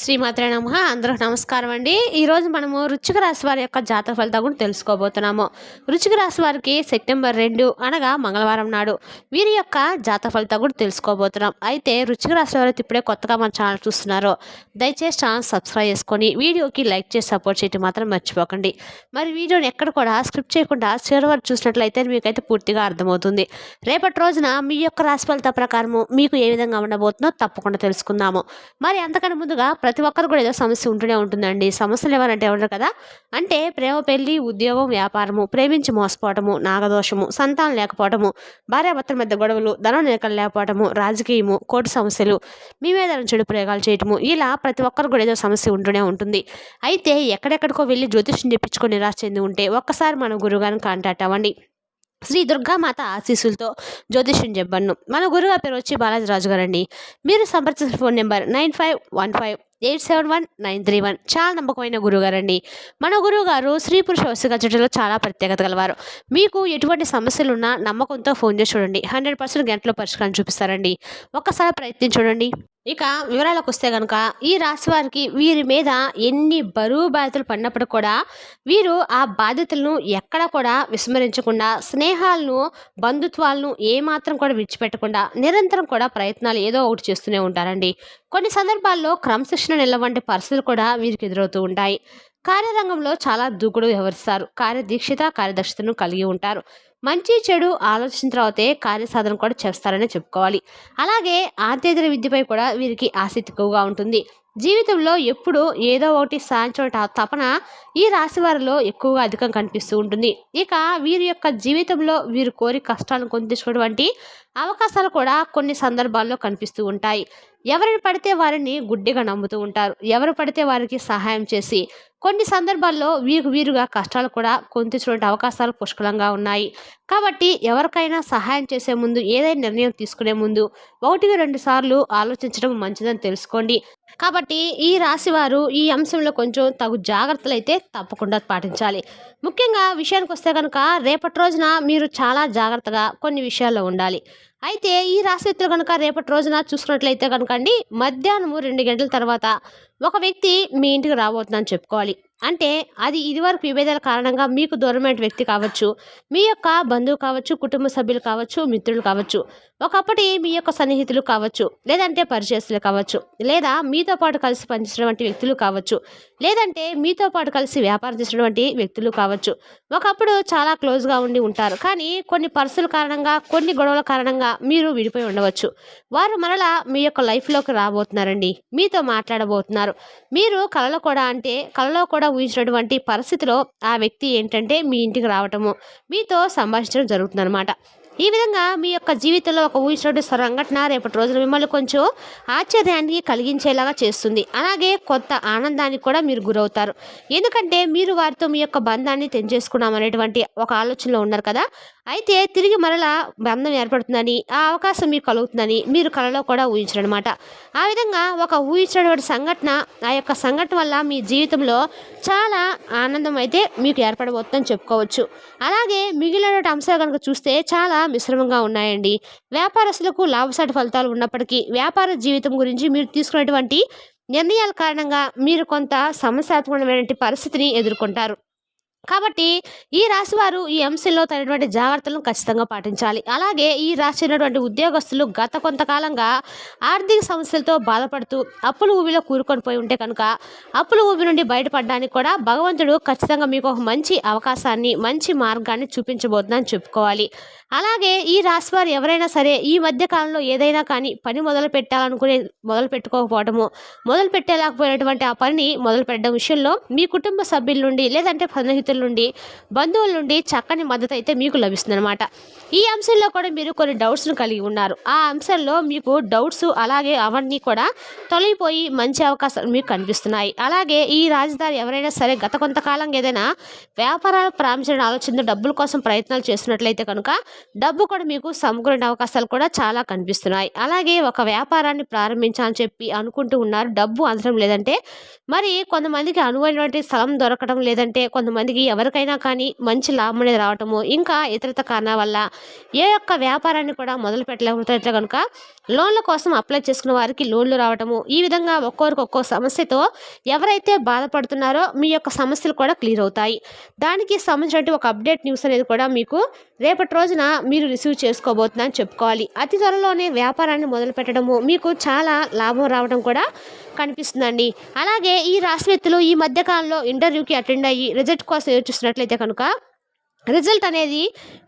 శ్రీమాత్రే నమ. అందరూ నమస్కారం అండి. ఈరోజు మనము రుచిక రాశి వారి యొక్క జాతక ఫలితాలు కూడా తెలుసుకోబోతున్నాము. రుచిక రాశి వారికి సెప్టెంబర్ రెండు అనగా మంగళవారం నాడు వీరి యొక్క జాతక ఫలితాలు కూడా తెలుసుకోబోతున్నాం. అయితే రుచిక రాశి వారు ఇప్పుడే కొత్తగా మన ఛానల్ చూస్తున్నారో దయచేసి ఛానల్ సబ్స్క్రైబ్ చేసుకొని వీడియోకి లైక్ చేసి సపోర్ట్ చేయటం మాత్రం మర్చిపోకండి. మరి వీడియోని ఎక్కడ కూడా స్క్రిప్ట్ చేయకుండా చివరి వరకు చూసినట్లయితే మీకైతే పూర్తిగా అర్థమవుతుంది. రేపటి రోజున మీ యొక్క రాశి ఫలిత ప్రకారము మీకు ఏ విధంగా ఉండబోతుందో తప్పకుండా తెలుసుకుందాము. మరి అంతకన్నా ముందుగా ప్రతి ఒక్కరు కూడా ఏదో సమస్య ఉంటూనే ఉంటుందండి. సమస్యలు ఎవరంటే ఎవరు కదా? అంటే ప్రేమ పెళ్ళి ఉద్యోగం వ్యాపారము ప్రేమించి మోసపోవటము నాగదోషము సంతానం లేకపోవటము భార్యాభర్తల మధ్య గొడవలు ధనం నిలకలు లేకపోవటము రాజకీయము కోర్టు సమస్యలు మీ మీద చెడు ప్రయోగాలు చేయటము ఇలా ప్రతి ఒక్కరు కూడా ఏదో సమస్య ఉంటూనే ఉంటుంది. అయితే ఎక్కడెక్కడికో వెళ్ళి జ్యోతిష్యం చెప్పించుకొని నిరాశ చెంది ఉంటే ఒక్కసారి మన గురుగారిని కాంటాక్ట్ అవ్వండి. శ్రీ దుర్గామాత ఆశీస్సులతో జ్యోతిష్యం చెప్పను మన గురువు పేరు వచ్చి బాలాజీ రాజు గారండి. మీరు సంప్రదించిన phone number nine five one five eight seven one nine three one. చాలా నమ్మకమైన గురువుగారండి మన గురువు గారు స్త్రీ పురుష వస్తుగా చుట్టలో చాలా ప్రత్యేకత గలవారు మీకు ఎటువంటి సమస్యలు ఉన్నా నమ్మకంతో ఫోన్ చేసి చూడండి. హండ్రెడ్ పర్సెంట్ గంటలో పరిష్కారం చూపిస్తారండి. ఒక్కసారి ప్రయత్నం చూడండి. ఇక వివరాలకు వస్తే కనుక ఈ రాశి వారికి వీరి మీద ఎన్ని బరువు బాధ్యతలు పడినప్పుడు కూడా వీరు ఆ బాధ్యతలను ఎక్కడ కూడా విస్మరించకుండా స్నేహాలను బంధుత్వాలను ఏమాత్రం కూడా విడిచిపెట్టకుండా నిరంతరం కూడా ప్రయత్నాలు ఏదో ఒకటి చేస్తూనే ఉంటారండి. కొన్ని సందర్భాల్లో క్రమశిక్షణ నిలవంటి పరిస్థితులు కూడా వీరికి ఎదురవుతూ ఉంటాయి. కార్యరంగంలో చాలా దూకుడు వ్యవహరిస్తారు. కార్యదీక్షిత కార్యదక్షతను కలిగి ఉంటారు. మంచి చెడు ఆలోచించిన తర్వాతే కార్యసాధన కూడా చేస్తారని చెప్పుకోవాలి. అలాగే ఆంతేతర విద్యపై కూడా వీరికి ఆసక్తి ఎక్కువగా ఉంటుంది. జీవితంలో ఎప్పుడు ఏదో ఒకటి సాధించడం తపన ఈ రాశి వారిలో ఎక్కువగా అధికం కనిపిస్తూ ఉంటుంది. ఇక వీరి యొక్క జీవితంలో వీరు కోరి కష్టాలను కొందించుకున్నటువంటి అవకాశాలు కూడా కొన్ని సందర్భాల్లో కనిపిస్తూ ఉంటాయి. ఎవరిని పడితే వారిని గుడ్డిగా నమ్ముతూ ఉంటారు. ఎవరు పడితే వారికి సహాయం చేసి కొన్ని సందర్భాల్లో వీరు వీరుగా కష్టాలు కూడా కొంతించినటువంటి అవకాశాలు పుష్కలంగా ఉన్నాయి. కాబట్టి ఎవరికైనా సహాయం చేసే ముందు ఏదైనా నిర్ణయం తీసుకునే ముందు ఒకటికి రెండు సార్లు ఆలోచించడం మంచిదని తెలుసుకోండి. కాబట్టి ఈ రాశి వారు ఈ అంశంలో కొంచెం తగు జాగ్రత్తలు అయితే తప్పకుండా పాటించాలి. ముఖ్యంగా విషయానికి వస్తే కనుక రేపటి రోజున మీరు చాలా జాగ్రత్తగా కొన్ని విషయాల్లో ఉండాలి. అయితే ఈ రాశి వ్యక్తులు కనుక రేపటి రోజున చూసుకున్నట్లయితే కనుక అండి మధ్యాహ్నము రెండు గంటల తర్వాత ఒక వ్యక్తి మీ ఇంటికి రాబోతుందని చెప్పుకోవాలి. అంటే అది ఇదివరకు విభేదాల కారణంగా మీకు దూరమైన వ్యక్తి కావచ్చు మీ యొక్క బంధువు కావచ్చు కుటుంబ సభ్యులు కావచ్చు మిత్రులు కావచ్చు ఒకప్పటి మీ యొక్క సన్నిహితులు కావచ్చు లేదంటే పరిచయస్తులు కావచ్చు లేదా మీతో పాటు కలిసి పనిచేసినటువంటి వ్యక్తులు కావచ్చు లేదంటే మీతో పాటు కలిసి వ్యాపారం చేసినటువంటి వ్యక్తులు కావచ్చు. ఒకప్పుడు చాలా క్లోజ్గా ఉండి ఉంటారు. కానీ కొన్ని పర్సుల కారణంగా కొన్ని గొడవల కారణంగా మీరు విడిపోయి ఉండవచ్చు. వారు మరలా మీ యొక్క లైఫ్లోకి రాబోతున్నారండి. మీతో మాట్లాడబోతున్నారు. మీరు కళలో కూడా అంటే కళలో కూడా ఊహించినటువంటి పరిస్థితిలో ఆ వ్యక్తి ఏంటంటే మీ ఇంటికి రావటము మీతో సంభాషించడం జరుగుతుందన్నమాట. ఈ విధంగా మీ యొక్క జీవితంలో ఒక ఊహించినటువంటి సంఘటన రేపటి రోజున మిమ్మల్ని కొంచెం ఆశ్చర్యాన్ని కలిగించేలాగా చేస్తుంది. అలాగే కొత్త ఆనందానికి కూడా మీరు గురవుతారు. ఎందుకంటే మీరు వారితో మీ యొక్క బంధాన్ని తెంచేసుకున్నాం అనేటువంటి ఒక ఆలోచనలో ఉన్నారు కదా అయితే తిరిగి మరలా బంధం ఏర్పడుతుందని ఆ అవకాశం మీకు కలుగుతుందని మీరు కళలో కూడా ఊహించరనమాట ఆ విధంగా ఒక ఊహించినటువంటి సంఘటన ఆ యొక్క సంఘటన వల్ల మీ జీవితంలో చాలా ఆనందం అయితే మీకు ఏర్పడబోతుందని చెప్పుకోవచ్చు. అలాగే మిగిలిన అంశాలు కనుక చూస్తే చాలా మిశ్రమంగా ఉన్నాయండి. వ్యాపారస్తులకు లాభసాటి ఫలితాలు ఉన్నప్పటికీ వ్యాపార జీవితం గురించి మీరు తీసుకున్నటువంటి నిర్ణయాల కారణంగా మీరు కొంత సమస్యాత్మకమైనటువంటి పరిస్థితిని ఎదుర్కొంటారు. కాబట్టి ఈ రాశి వారు ఈ అంశంలో తగినటువంటి జాగ్రత్తలను ఖచ్చితంగా పాటించాలి. అలాగే ఈ రాశి ఉన్నటువంటి ఉద్యోగస్తులు గత కొంతకాలంగా ఆర్థిక సమస్యలతో బాధపడుతూ అప్పుల ఊబిలో కూరుకొని పోయి ఉంటే కనుక అప్పుల ఊబి నుండి బయటపడడానికి కూడా భగవంతుడు ఖచ్చితంగా మీకు ఒక మంచి అవకాశాన్ని మంచి మార్గాన్ని చూపించబోతుందని చెప్పుకోవాలి. అలాగే ఈ రాశి వారు ఎవరైనా సరే ఈ మధ్య కాలంలో ఏదైనా కానీ పని మొదలు పెట్టాలనుకునే మొదలు పెట్టుకోకపోవడము మొదలు పెట్టేలాకపోయినటువంటి ఆ పనిని మొదలు పెట్టడం విషయంలో మీ కుటుంబ సభ్యుల నుండి లేదంటే సన్నిహితుల నుండి బంధువుల నుండి చక్కని మద్దతు అయితే మీకు లభిస్తుంది అనమాట ఈ అంశంలో కూడా మీరు కొన్ని డౌట్స్ను కలిగి ఉన్నారు. ఆ అంశంలో మీకు డౌట్స్ అలాగే అవన్నీ కూడా తొలగిపోయి మంచి అవకాశాలు మీకు కనిపిస్తున్నాయి. అలాగే ఈ రాజధాని ఎవరైనా సరే గత కొంతకాలంగా ఏదైనా వ్యాపారాలు ప్రారంభించడం ఆలోచన డబ్బుల కోసం ప్రయత్నాలు చేస్తున్నట్లయితే కనుక డబ్బు కూడా మీకు సమకూరిన అవకాశాలు కూడా చాలా కనిపిస్తున్నాయి. అలాగే ఒక వ్యాపారాన్ని ప్రారంభించాలని చెప్పి అనుకుంటూ ఉన్నారు. డబ్బు అందడం లేదంటే మరి కొంతమందికి అనువైనటువంటి స్థలం దొరకడం లేదంటే కొంతమందికి ఎవరికైనా కానీ మంచి లాభం అనేది రావటము ఇంకా ఇతరత కారణాల వల్ల ఏ యొక్క వ్యాపారాన్ని కూడా మొదలు పెట్టలేకపోతే కనుక లోన్ల కోసం అప్లై చేసుకున్న వారికి లోన్లు రావటము ఈ విధంగా ఒక్కొరికి ఒక్కో సమస్యతో ఎవరైతే బాధపడుతున్నారో మీ యొక్క సమస్యలు కూడా క్లియర్ అవుతాయి. దానికి సంబంధించినటువంటి ఒక అప్డేట్ న్యూస్ అనేది కూడా మీకు రేపటి రోజున మీరు రిసీవ్ చేసుకోబోతుందని చెప్పుకోవాలి. అతి త్వరలోనే వ్యాపారాన్ని మొదలు పెట్టడము మీకు చాలా లాభం రావడం కూడా కనిపిస్తుందండి. అలాగే ఈ రాశి వ్యక్తులు ఈ మధ్యకాలంలో ఇంటర్వ్యూకి అటెండ్ అయ్యి రిజల్ట్ కోసం ఎదురు చూస్తున్నట్లయితే కనుక రిజల్ట్ అనేది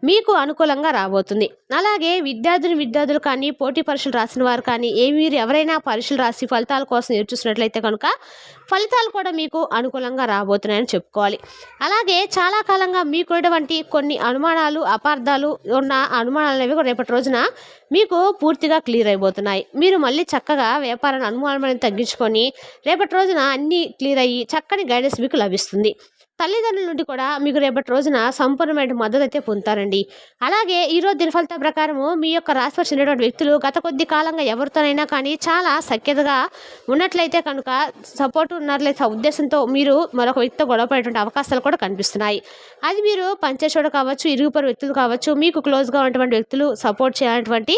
మీకు అనుకూలంగా రాబోతుంది. అలాగే విద్యార్థులు విద్యార్థులు కానీ పోటీ పరీక్షలు రాసిన వారు కానీ ఏ మీరు ఎవరైనా పరీక్షలు రాసి ఫలితాల కోసం ఎదురు చూసినట్లయితే కనుక ఫలితాలు కూడా మీకు అనుకూలంగా రాబోతున్నాయని చెప్పుకోవాలి. అలాగే చాలా కాలంగా మీకున్నటువంటి కొన్ని అనుమానాలు అపార్థాలు ఉన్న అనుమానాలు అనేవి కూడా రేపటి రోజున మీకు పూర్తిగా క్లియర్ అయిపోతున్నాయి. మీరు మళ్ళీ చక్కగా వ్యాపారాన్ని అనుమానాలను తగ్గించుకొని రేపటి రోజున అన్నీ క్లియర్ అయ్యి చక్కని గైడెన్స్ మీకు లభిస్తుంది. తల్లిదండ్రుల నుండి కూడా మీకు రేపటి రోజున సంపూర్ణమైన మద్దతు అయితే పొందుతారండి. అలాగే ఈరోజు దినఫలిత ప్రకారము మీ యొక్క రాశిలో ఉన్నటువంటి వ్యక్తులు గత కొద్ది కాలంగా ఎవరితోనైనా కానీ చాలా సఖ్యతగా ఉన్నట్లయితే కనుక సపోర్ట్ ఉన్నట్లయితే ఉద్దేశంతో మీరు మరొక వ్యక్తితో గొడవపడేటువంటి అవకాశాలు కూడా కనిపిస్తున్నాయి. అది మీరు పంచేశ్వరుడు కావచ్చు ఇరుగుపరి వ్యక్తులు కావచ్చు మీకు క్లోజ్గా ఉన్నటువంటి వ్యక్తులు సపోర్ట్ చేయాలన్నటువంటి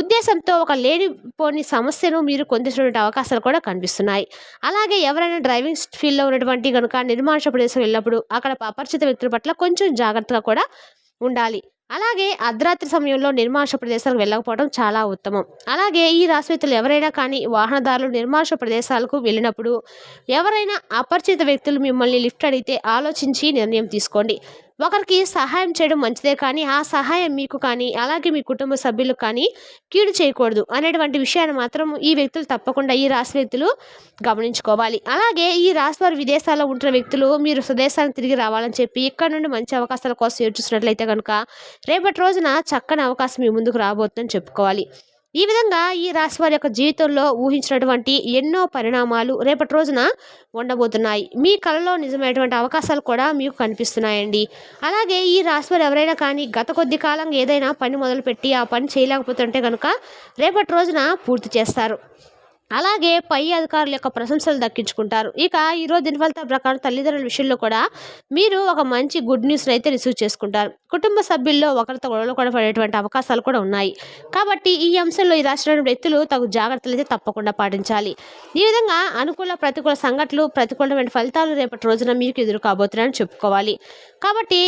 ఉద్దేశంతో ఒక లేనిపోని సమస్యను మీరు కొందించినటువంటి అవకాశాలు కూడా కనిపిస్తున్నాయి. అలాగే ఎవరైనా డ్రైవింగ్ ఫీల్డ్లో ఉన్నటువంటి కనుక నిర్మానుష ప్రదేశం వెళ్ళినప్పుడు అక్కడ అపరిచిత వ్యక్తుల పట్ల కొంచెం జాగ్రత్తగా కూడా ఉండాలి. అలాగే అర్ధరాత్రి సమయంలో నిర్మానుష ప్రదేశాలకు వెళ్ళకపోవడం చాలా ఉత్తమం. అలాగే ఈ రాశివేత్తలు ఎవరైనా కానీ వాహనదారులు నిర్మానుష ప్రదేశాలకు వెళ్ళినప్పుడు ఎవరైనా అపరిచిత వ్యక్తులు మిమ్మల్ని లిఫ్ట్ అడిగితే ఆలోచించి నిర్ణయం తీసుకోండి. ఒకరికి సహాయం చేయడం మంచిదే కానీ ఆ సహాయం మీకు కానీ అలాగే మీ కుటుంబ సభ్యులకు కానీ కీడు చేయకూడదు అనేటువంటి విషయాన్ని మాత్రం ఈ వ్యక్తులు తప్పకుండా ఈ రాశి వ్యక్తులు గమనించుకోవాలి. అలాగే ఈ రాశి వారు విదేశాల్లో ఉంటున్న వ్యక్తులు మీరు స్వదేశానికి తిరిగి రావాలని చెప్పి ఇక్కడ నుండి మంచి అవకాశాల కోసం ఎదురు చూసినట్లయితే కనుక రేపటి రోజున చక్కని అవకాశం మీ ముందుకు రాబోతుందని చెప్పుకోవాలి. ఈ విధంగా ఈ రాశి వారి యొక్క జీవితంలో ఊహించినటువంటి ఎన్నో పరిణామాలు రేపటి రోజున ఉండబోతున్నాయి. మీ కళలో నిజమైనటువంటి అవకాశాలు కూడా మీకు కనిపిస్తున్నాయండి. అలాగే ఈ రాశి వారు ఎవరైనా కానీ గత కొద్ది కాలంగా ఏదైనా పని మొదలుపెట్టి ఆ పని చేయలేకపోతుంటే కనుక రేపటి రోజున పూర్తి చేస్తారు. అలాగే పై అధికారుల యొక్క ప్రశంసలు దక్కించుకుంటారు. ఇక ఈరోజు దినఫలితాల ప్రకారం తల్లిదండ్రుల విషయంలో కూడా మీరు ఒక మంచి గుడ్ న్యూస్ని అయితే రిసీవ్ చేసుకుంటారు. కుటుంబ సభ్యుల్లో ఒకరితో గొడవలు కూడా పడేటువంటి అవకాశాలు కూడా ఉన్నాయి. కాబట్టి ఈ అంశంలో ఈ రాష్ట్రంలో వ్యక్తులు తగు జాగ్రత్తలు అయితే తప్పకుండా పాటించాలి. ఈ విధంగా అనుకూల ప్రతికూల సంఘటనలు ప్రతికూలమైన ఫలితాలు రేపటి రోజున మీకు ఎదురు కాబోతున్నాయని చెప్పుకోవాలి. కాబట్టి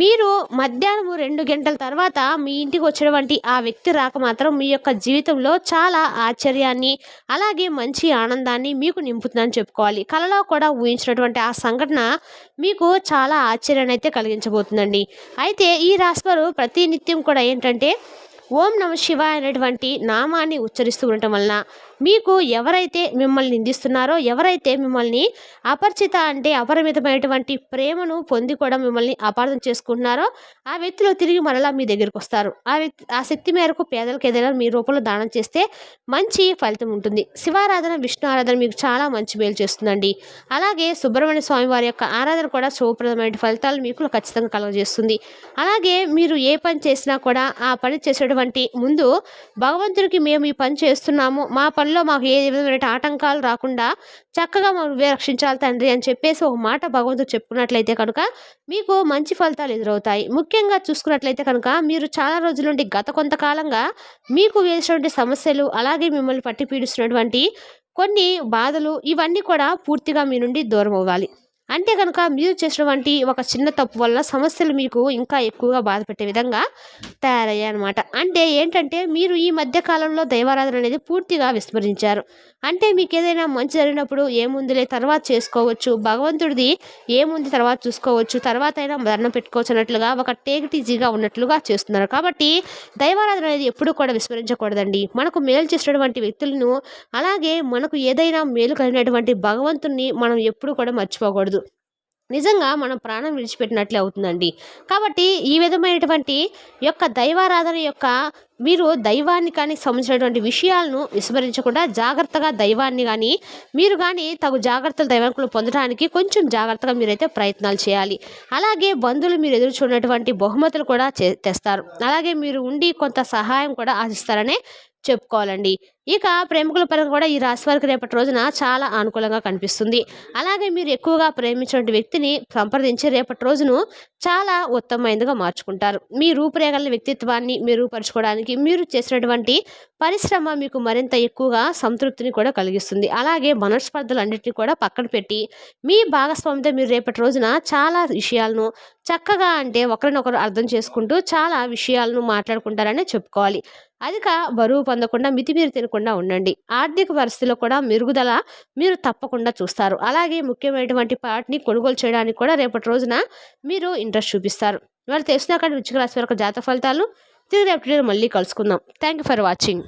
మీరు మధ్యాహ్నం రెండు గంటల తర్వాత మీ ఇంటికి వచ్చినటువంటి ఆ వ్యక్తి రాక మాత్రం మీ యొక్క జీవితంలో చాలా ఆశ్చర్యాన్ని అలాగే మంచి ఆనందాన్ని మీకు నింపుతుందని చెప్పుకోవాలి. కలలో కూడా ఊహించినటువంటి ఆ సంఘటన మీకు చాలా ఆశ్చర్యాన్ని అయితే కలిగించబోతుందండి. అయితే ఈ రాశివారు ప్రతి నిత్యం కూడా ఏంటంటే ఓం నమ శివాయ అనేటువంటి నామాన్ని ఉచ్చరిస్తూ ఉండటం వలన మీకు ఎవరైతే మిమ్మల్ని నిందిస్తున్నారో ఎవరైతే మిమ్మల్ని అపరిచిత అంటే అపరిమితమైనటువంటి ప్రేమను పొంది కూడా మిమ్మల్ని అపార్థం చేసుకుంటున్నారో ఆ వ్యక్తులు తిరిగి మరలా మీ దగ్గరికి వస్తారు. ఆ వ్యక్తి ఆ శక్తి మేరకు పేదలకు ఏదైనా మీ రూపంలో దానం చేస్తే మంచి ఫలితం ఉంటుంది. శివారాధన విష్ణు ఆరాధన మీకు చాలా మంచి మేలు చేస్తుందండి. అలాగే సుబ్రహ్మణ్య స్వామి వారి యొక్క ఆరాధన కూడా శుభప్రదమైన ఫలితాలు మీకు ఖచ్చితంగా కలగజేస్తుంది. అలాగే మీరు ఏ పని చేసినా కూడా ఆ పని చేసేటువంటి ముందు భగవంతుడికి మేము ఈ పని చేస్తున్నాము మా పనులు మాకు ఏ విధమైన ఆటంకాలు రాకుండా చక్కగా నువ్వే రక్షించాలి తండ్రి అని చెప్పేసి ఒక మాట భగవంతుడు చెప్పుకున్నట్లయితే కనుక మీకు మంచి ఫలితాలు ఎదురవుతాయి. ముఖ్యంగా చూసుకున్నట్లయితే కనుక మీరు చాలా రోజుల నుండి గత కొంతకాలంగా మీకు వేసినటువంటి సమస్యలు అలాగే మిమ్మల్ని పట్టి పీడిస్తున్నటువంటి కొన్ని బాధలు ఇవన్నీ కూడా పూర్తిగా మీ నుండి దూరం అవ్వాలి అంటే కనుక మీరు చేసినటువంటి ఒక చిన్న తప్పు వల్ల సమస్యలు మీకు ఇంకా ఎక్కువగా బాధ పెట్టే విధంగా తయారయ్యాయి అనమాట అంటే ఏంటంటే మీరు ఈ మధ్య కాలంలో దైవారాధన అనేది పూర్తిగా విస్మరించారు. అంటే మీకు ఏదైనా మంచి జరిగినప్పుడు ఏముందిలే తర్వాత చేసుకోవచ్చు. భగవంతుడిది ఏముంది తర్వాత చూసుకోవచ్చు. తర్వాత అయినా దండం పెట్టుకోవచ్చు అన్నట్లుగా ఒక టేకిటీజీగా ఉన్నట్లుగా చేస్తున్నారు. కాబట్టి దైవారాధన అనేది ఎప్పుడూ కూడా విస్మరించకూడదండి. మనకు మేలు చేసినటువంటి వ్యక్తులను అలాగే మనకు ఏదైనా మేలు కలిగినటువంటి భగవంతుణ్ణి మనం ఎప్పుడూ కూడా మర్చిపోకూడదు. నిజంగా మనం ప్రాణం విడిచిపెట్టినట్లే అవుతుందండి. కాబట్టి ఈ విధమైనటువంటి యొక్క దైవారాధన యొక్క మీరు దైవాన్ని కానీ సంబంధించినటువంటి విషయాలను విస్మరించకుండా జాగ్రత్తగా దైవాన్ని కానీ మీరు కానీ తగు జాగ్రత్తలు దైవానికి పొందడానికి కొంచెం జాగ్రత్తగా మీరైతే ప్రయత్నాలు చేయాలి. అలాగే బంధువులు మీరు ఎదురు చూడనటువంటి బహుమతులు కూడా చే తెస్తారు. అలాగే మీరు ఉండి కొంత సహాయం కూడా ఆశిస్తారనే చెప్పుకోవాలండి. ఇక ప్రేమికుల పరంగా కూడా ఈ రాశి వారికి రేపటి రోజున చాలా అనుకూలంగా కనిపిస్తుంది. అలాగే మీరు ఎక్కువగా ప్రేమించిన వ్యక్తిని సంప్రదించి రేపటి రోజును చాలా ఉత్తమమైనదిగా మార్చుకుంటారు. మీ రూపురేఖల వ్యక్తిత్వాన్ని మెరుగుపరచుకోవడానికి మీరు చేసినటువంటి పరిశ్రమ మీకు మరింత ఎక్కువగా సంతృప్తిని కూడా కలిగిస్తుంది. అలాగే మనస్పర్ధలు అన్నింటినీ కూడా పక్కన పెట్టి మీ భాగస్వామితో మీరు రేపటి రోజున చాలా విషయాలను చక్కగా అంటే ఒకరినొకరు అర్థం చేసుకుంటూ చాలా విషయాలను మాట్లాడుకుంటారనే చెప్పుకోవాలి. అధిక బరువు పొందకుండా మితిమీరి తినకుండా ఉండండి. ఆర్థిక పరిస్థితిలో కూడా మెరుగుదల మీరు తప్పకుండా చూస్తారు. అలాగే ముఖ్యమైనటువంటి పార్ట్ని కొనుగోలు చేయడానికి కూడా రేపటి రోజున మీరు ఇంట్రెస్ట్ చూపిస్తారు. మరి తెలిసిన అక్కడ రుచిక రాశి వరకు జాత ఫలితాలు తిరిగి రేపటి మళ్ళీ కలుసుకుందాం. Thank you for watching